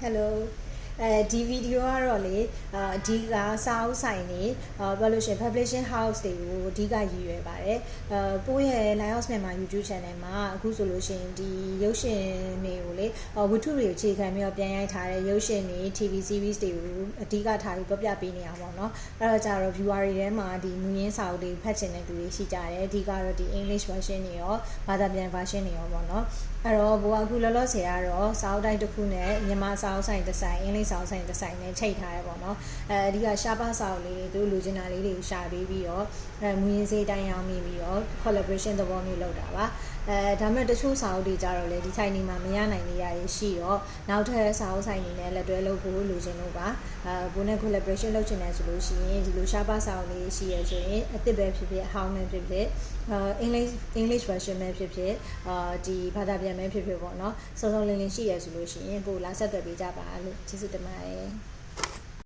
Hello အဲဒီဗီဒီယိုကတော့လေအဓိကစာအုပ်ဆိုင်နေပြောလို့ရှိရင် publishing house တွေကိုအဓိကရည်ရွယ်ပါတယ်အဲပိုးရဲ့ Lion House မြန်မာ YouTube channel မှာအခုဆိုလို့ရှိရင်ဒီရုပ်ရှင်တွေကိုလေဝတ္ထုတွေကိုခြေခံပြီးတော့ပြန်ရိုက်ထားတဲ့ရုပ်ရှင်တွေ TV series တွေကိုအဓိကထားပြီးပြပြပေးနေတာပေါ့နော်အဲ့တော့ကြတော့ viewer တွေထဲမှာဒီမူရင်းစာအုပ်တွေဖတ်ချင်တဲ့လူတွေရှိကြတယ်အဓိကတော့ဒီ English version တွေရောဘာသာပြန် version တွေရောပေါ့နော်အဲ့တော့ဘိုးအခုလောလောဆယ်ကတော့စာအုပ်တိုင်းတစ်ခုနဲ့မြန်မာစာအုပ်ဆိုင်တစ်ဆိုင် English င်္ဂလိပ်စာအုပ်ဆိုင်တစ်ဆိုင်နဲ့ချိန်ထားရပေါ့နော်အဲအဓိကရှားပါစာအုပ်လေးတွေသူလူချင်တာလေးတွေကိုရှာပေးပြီးတော့အဲမူရင်းစေးတိုင်းရောင်းမိပြီးတော့ collaboration သဘောမျိုးလုပ်တာပါအဲဒါမဲ့တချို့စာအုပ်တွေကြတော့လေဒီဆိုင်နေမှာမရနိုင်နေရရရှိတော့နောက်ထပ်စာအုပ်ဆိုင်နေနဲ့လက်တွဲလုပ်ဖို့လူချင်လို့ပါအဲဘိုးနဲ့ collaboration လုပ်ချင်တယ်ဆိုလို့ရှိရင်ဒီလိုရှားပါစာအုပ်လေးရှိရဆိုရင်အစ်စ်ပဲဖြစ်ဖြစ်အဟောင်းပဲဖြစ်ဖြစ်အဲ English English version ပဲဖြစ်ဖြစ်အာဒီဘာသာပြန်ပဲဖြစ်ဖြစ်ပေါ့နော်စုံစုံလင်လင်ရှိရဆိုလို့ရှိရင်ကိုလာဆက်သွယ်ပေးကြပါလို့ကျေးဇူးတင်ပါတယ်